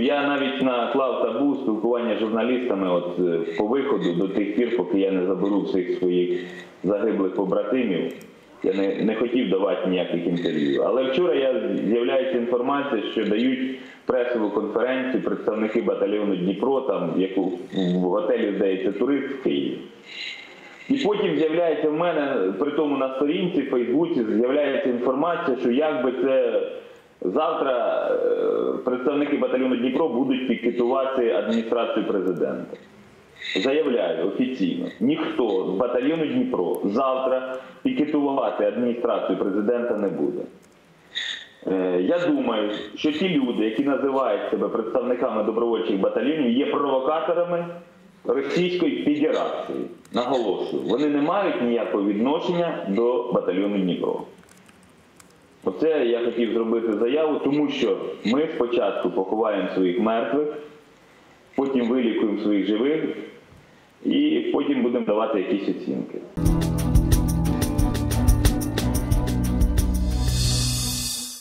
Я навіть наклав табу спілкування з журналістами от е, по виходу до тих пір, поки я не заберу всіх своїх загиблих побратимів. Я не, не хотів давати ніяких інтерв'ю. Але вчора я з'являється інформація, що дають пресову конференцію представники батальйону Дніпро, там яку в готелі здається турист в Києві. І потім з'являється в мене, при тому на сторінці, в Фейсбуці, з'являється інформація, що якби це завтра е, представники батальйону Дніпро будуть пікетувати адміністрацію президента. Заявляю офіційно, ніхто з батальйону Дніпро завтра пікетувати адміністрацію президента не буде. Е, Я думаю, що ті люди, які називають себе представниками добровольчих батальйонів, є провокаторами Російської Федерації. Наголошую, вони не мають ніякого відношення до батальйону Дніпро. Оце я хотів зробити заяву, тому що ми спочатку поховаємо своїх мертвих, потім вилікуємо своїх живих і потім будемо давати якісь оцінки.